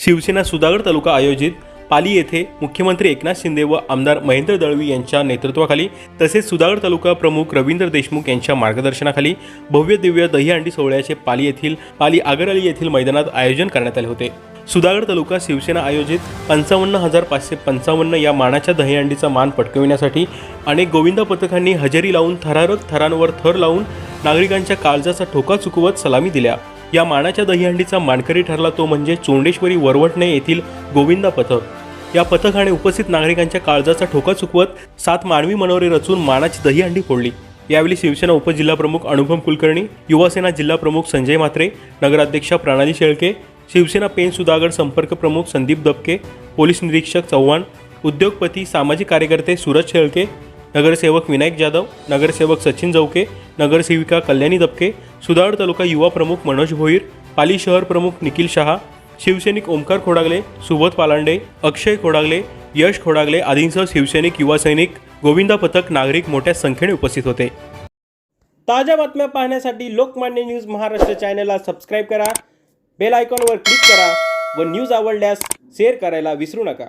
शिवसेना सुधागड तालुका आयोजित पाली येथे मुख्यमंत्री एकनाथ शिंदे व आमदार महेंद्र दळवी यांच्या नेतृत्वाखाली तसेच सुधागड तालुका प्रमुख रवींद्र देशमुख यांच्या मार्गदर्शनाखाली भव्य दिव्य दहीहंडी सोहळ्याचे पाली येथील पाली आगरअली येथील मैदानात आयोजन करण्यात आले होते. सुधागड तालुका शिवसेना आयोजित पंचावन्न हजार पाचशे पंचावन्न या मानाच्या दहीहंडीचा मान पटकविण्यासाठी अनेक गोविंदा पथकांनी हजेरी लावून थरारक थरांवर थर लावून नागरिकांच्या काळजाचा ठोका चुकवत सलामी दिल्या. या मानाच्या दहीहंडीचा मानकरी ठरला तो म्हणजे चोंडेश्वरी वरवटणे येथील गोविंदा पथक. या पथकाने उपस्थित नागरिकांच्या काळजाचा ठोका चुकवत सात मानवी मनोरे रचून मानाची दहीहंडी फोडली. यावेळी शिवसेना उपजिल्हाप्रमुख अनुपम कुलकर्णी युवासेना जिल्हा प्रमुख संजय म्हात्रे नगराध्यक्षा प्रणाली शेळके शिवसेना पेन सुधागड संपर्क प्रमुख संदीप दबके पोलीस निरीक्षक चव्हाण उद्योगपती सामाजिक कार्यकर्ते सूरज शेळके नगरसेवक विनायक जाधव नगरसेवक सचिन जवके नगरसेविका कल्याणी दबके सुधागड तालुका युवा प्रमुख मनोज भोईर पाली शहर प्रमुख निखिल शहा शिवसैनिक ओमकार खोडागले सुबोध पालांडे अक्षय खोडागले यश खोडागले आदींसह शिवसैनिक युवा सैनिक गोविंदा पथक नागरिक मोठ्या संख्येने उपस्थित होते. ताज्या बातम्या पाहण्यासाठी लोकमान्य न्यूज महाराष्ट्र चॅनलला सबस्क्राईब करा बेल आयकॉनवर क्लिक करा व न्यूज आवडल्यास शेअर करायला विसरू नका.